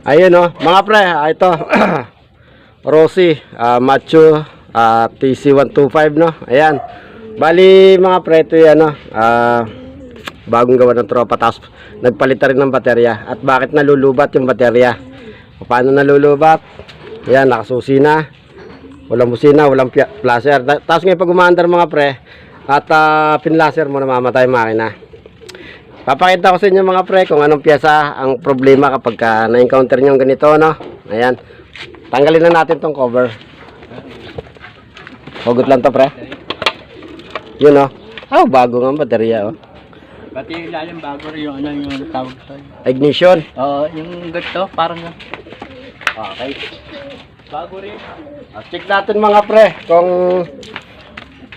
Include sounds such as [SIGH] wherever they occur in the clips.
Ayun oh, mga pre, ah, ito. [CLEARS THROAT] Rossi, ah, Macho, ah, TC125 no. Ayan. Bali mga pre, ito yan no. Ah, bagong gawa ng tropa tapos nagpalit na rin ng baterya. At bakit nalulubat yung baterya? Paano nalulubat? Ayan, nakasusi na. Walang busina, walang. Ta- Tapos ngayon pag umaandar mga pre, at uh, pinlaser mo namamatay makina. Papakita ko sa inyo mga pre kung anong pyesa ang problema kapag ka na-encounter nyo ganito, no? Ayan. Tanggalin na natin tong cover. Hugot lang to, pre. Yun, no? Oh, bago nga baterya, oh. Pati yung ilalim bago rin yung ano yung tawag sa'yo. Ignition. Oo, yung ganito, parang yan. Okay. Bago rin. Ah, check natin mga pre kung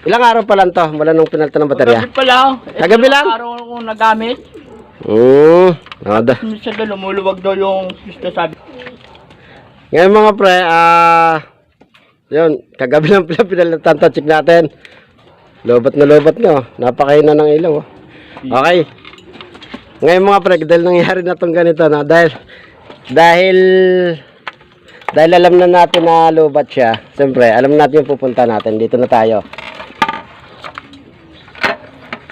ilang araw pa lang to mula nung pinalta ng baterya. Kagabi pa lang. Kagabi lang? araw ko nagamit. Hmm. Nada. Minsan doon, lumuluwag daw yung pista sabi. Ngayon mga pre, ah yun, kagabi lang pala pinalatan to, check natin. Lobat na lobat no. Napakaina ng ilaw. oh. Okay. Ngayon mga pre, dahil nangyari na tong ganito na dahil dahil dahil alam na natin na lobat siya. Siyempre, alam natin yung pupunta natin. Dito na tayo.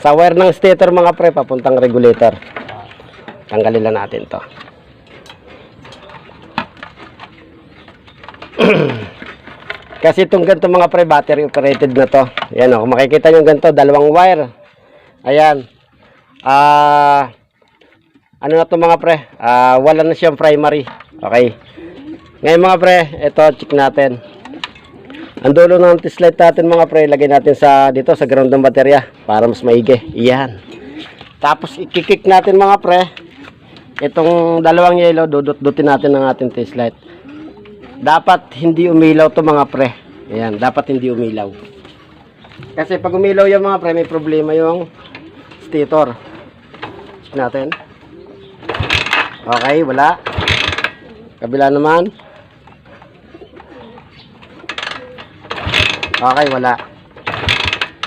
Sa wire ng stator mga pre, papuntang regulator. Tanggalin lang natin to. [CLEARS THROAT] Kasi itong ganito mga pre, battery operated na to. Yan o, kung makikita nyo ganito, dalawang wire. Ayan. Ah, ano na to mga pre? Ah, wala na siyang primary. Okay. Ngayon mga pre, ito check natin. Ang dulo ng light natin mga pre, lagay natin sa dito sa ground ng baterya para mas maigi. Iyan. Tapos ikikik natin mga pre. Itong dalawang yellow, dudut-dutin natin ang ating test light. Dapat hindi umilaw to mga pre. Ayan, dapat hindi umilaw. Kasi pag umilaw yung mga pre, may problema yung stator. Check natin. Okay, wala. Kabila naman. Okay, wala.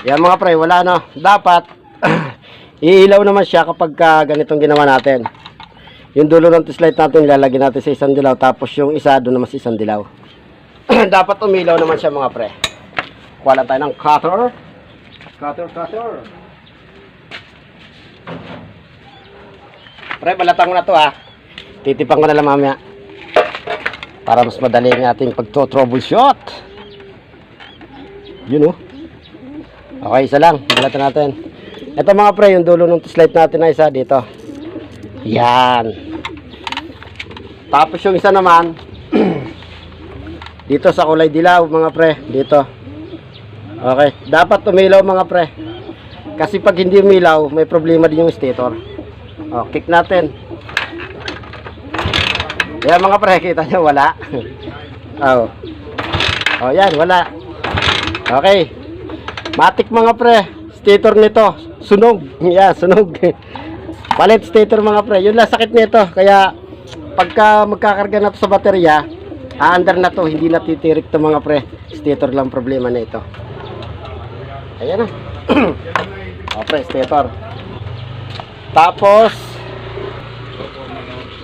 Yan mga pre, wala no. Dapat, [CLEARS THROAT] iilaw naman siya kapag ka ganitong ginawa natin. Yung dulo ng light natin, lalagyan natin sa isang dilaw. Tapos yung isa, doon naman sa isang dilaw. [CLEARS THROAT] Dapat umilaw naman siya mga pre. Kuha tayo ng cutter. Cutter, cutter. Pre, balatang ko na to ha. Titipang ko na lang mamaya. Para mas madali ang ating pagto-troubleshoot. Yun oh. Okay, isa lang. Balatan natin. Ito mga pre, yung dulo ng light natin na isa dito. Yan. Tapos yung isa naman, [CLEARS THROAT] dito sa kulay dilaw mga pre, dito. Okay, dapat umilaw mga pre. Kasi pag hindi umilaw, may problema din yung stator. Oh, kick natin. Yan mga pre, [LAUGHS] kita nyo, wala. [LAUGHS] oh. Oh, yan, wala. Okay. Matik mga pre, stator nito, sunog. [LAUGHS] Yan, sunog. [LAUGHS] Palit stator mga pre. Yun lang sakit nito. Kaya pagka magkakarga na to sa baterya, aandar na to, hindi natitirik to mga pre. Stator lang problema na ito. Ayan na. [CLEARS THROAT] o pre, stator. Tapos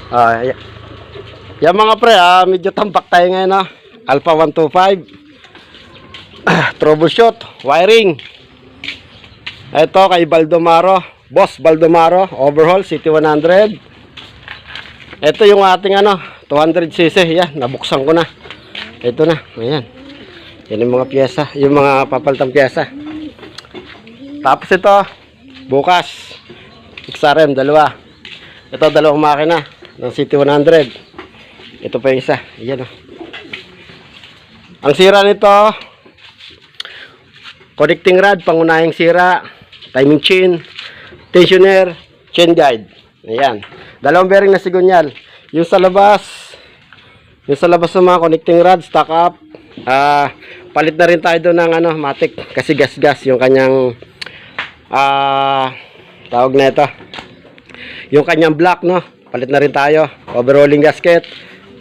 ah, y- yan mga pre, ah, medyo tampak tayo ngayon ah. Alpha 125. [CLEARS THROAT] Troubleshoot, wiring. Ito kay Baldomaro, Boss Baldomaro, overhaul City 100. Ito yung ating ano, 200cc, yan, nabuksan ko na. Ito na, ayan. Yan yung mga pyesa, yung mga papalitang pyesa. Tapos ito, bukas, XRM, dalawa. Ito, dalawang makina ng City 100. Ito pa yung isa, ayan o. Ang sira nito, connecting rod, pangunahing sira, timing chain, tensioner, chain guide. Ayan. Dalawang bearing na sigunyal. Yung sa labas, yung sa labas ng mga connecting rod, stock up. Ah, palit na rin tayo doon ng ano, matic kasi gas-gas yung kanyang ah tawag na ito. Yung kanyang block, no? Palit na rin tayo. Overhauling gasket.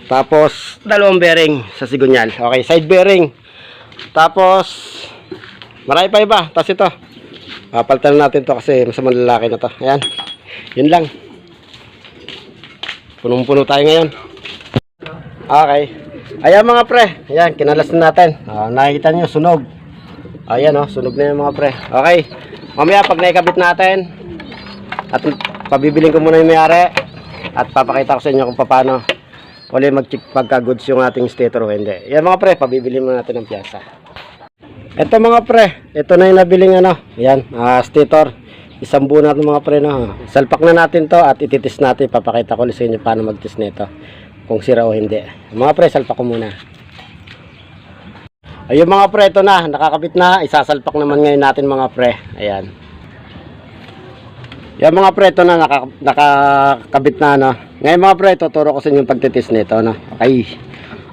Tapos, dalawang bearing sa sigunyal. Okay, side bearing. Tapos, marami pa iba. Tapos ito. Papalitan natin to kasi masamang lalaki na to. Ayan. Yun lang. Punong-puno tayo ngayon. Okay. Ayan mga pre. Ayan, kinalas na natin. Ah, nakikita nyo, sunog. Ayan oh, sunog na yung mga pre. Okay. Mamaya pag naikabit natin, at pabibiling ko muna yung mayari, at papakita ko sa inyo kung paano uli mag-check pagka goods yung ating stator o hindi. Ayan mga pre, pabibili muna natin ng piyasa. Ito mga pre, ito na yung nabiling ano. Ayan, ah, stator. Isang buo natin mga pre no. Salpak na natin to at ititis natin. Papakita ko sa inyo paano mag-test nito. Kung sira o hindi. Mga pre, salpak ko muna. Ayun mga pre, ito na. Nakakabit na. Isasalpak naman ngayon natin mga pre. Ayan. Yan mga pre, ito na. Naka, nakakabit na no. Ngayon mga pre, tuturo ko sa inyo yung pagtitis nito no. Okay.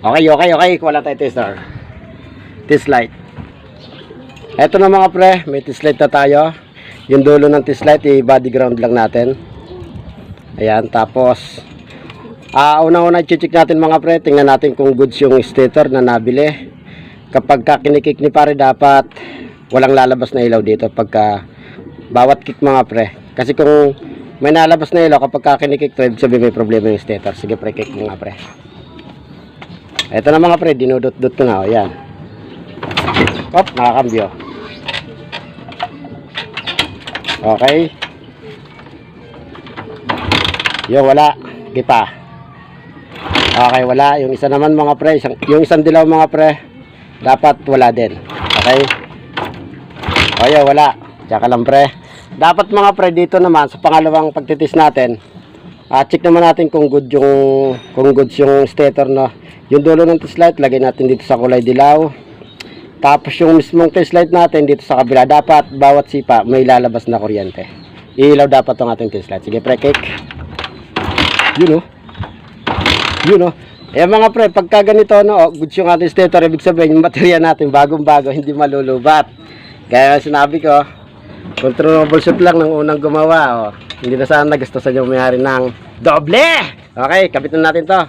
Okay, okay, okay. Wala tayo tester. Test light. Ito na mga pre, may test light na tayo. Yung dulo ng test light, i-body ground lang natin. Ayan, tapos Ah, una-una i-check natin mga pre, tingnan natin kung goods yung stator na nabili. Kapag ka ni pare dapat walang lalabas na ilaw dito pagka bawat kick mga pre. Kasi kung may nalabas na ilaw kapag ka kinikik to, sabihin may problema yung stator. Sige pre, kick mga pre. Ito na mga pre, dinudot-dot ko na. O, yan. Op, nakakambyo. Okay. Yo, wala. Gipa. Okay, wala. Yung isa naman mga pre, isang, yung isang dilaw mga pre, dapat wala din. Okay? O yo, wala. Tsaka lang pre. Dapat mga pre, dito naman, sa pangalawang pagtitis natin, ah check naman natin kung good yung, kung good yung stator, no. Yung dulo ng test light, lagay natin dito sa kulay dilaw. Tapos yung mismong test light natin dito sa kabila, dapat bawat sipa may lalabas na kuryente. Ilaw dapat ang ating test light. Sige pre, cake. Yun oh. Yun oh. Eh mga pre, pagka ganito no, oh, goods yung ating stator, ibig sabihin yung material natin bagong-bago, hindi malulubat. Kaya sinabi ko, controllable shoot lang ng unang gumawa. Oh. Hindi na sana gusto sa yung may-ari ng doble. Okay, kapitan natin to.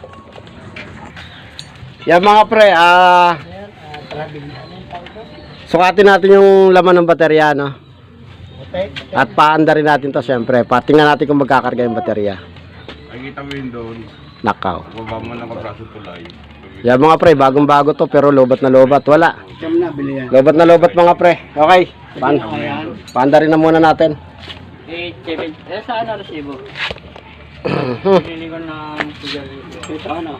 Yan mga pre, ah... sukatin natin yung laman ng baterya, no? At paanda rin natin to, syempre. Patingnan natin kung magkakarga yung baterya. Nakikita mo yun doon, Nakaw. baba mo ng kabraso tulay. Yan mga pre, bagong bago to pero lobat na lobat. Wala. Na. Lobat na lobat mga pre. Okay. Pan paanda rin na muna natin. 8, 7. Eh, saan na resibo? [CLEARS THROAT] Bili ko ng sigarilyo. Ito ano?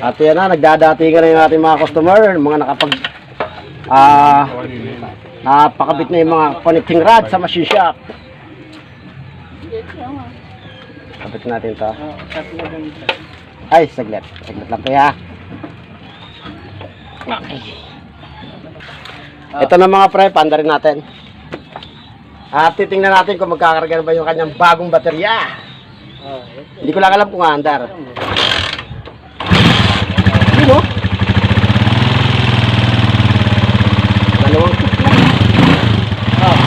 At yan na, nagdadatingan na yung ating mga customer. Mga nakapag... Ah... napakabit na yung mga connecting rod sa machine shop. Kabit natin to. Ay, saglit. Saglit lang kaya. Okay. Ito na mga pre, paanda rin natin. At titingnan natin kung magkakarga ba yung kanyang bagong baterya. Oh, Hindi ko lang alam kung aandar. Yun o. Dalawang kick lang. Oh.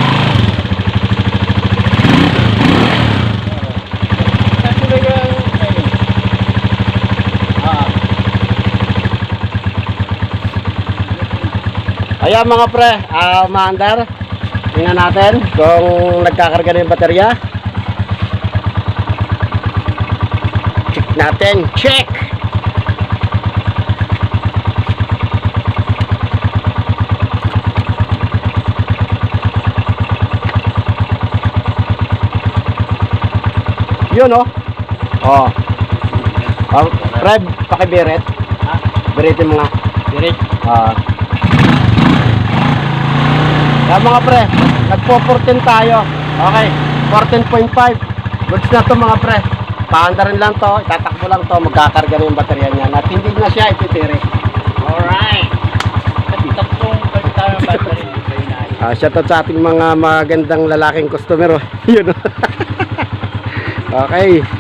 Tatlo yung ano? Ah, Ayan mga pre, ah umaandar. Tingnan natin kung nagkakarga na yung baterya. Check natin. Check! Yun oh. Oh. Oh, pre, pakibiret. ha? Beritin mo nga. Direct. Ah. Kaya mga pre, nagpo-14 tayo. Okay, 14.5. Goods na to mga pre. Paanda rin lang to, itatakbo lang to, magkakarga na yung baterya niya. At hindi na siya ititiri. Alright. Tatlong pagkita ng battery. Ah, shoutout sa ating mga magandang lalaking customer. oh. [LAUGHS] Yun. [LAUGHS] okay.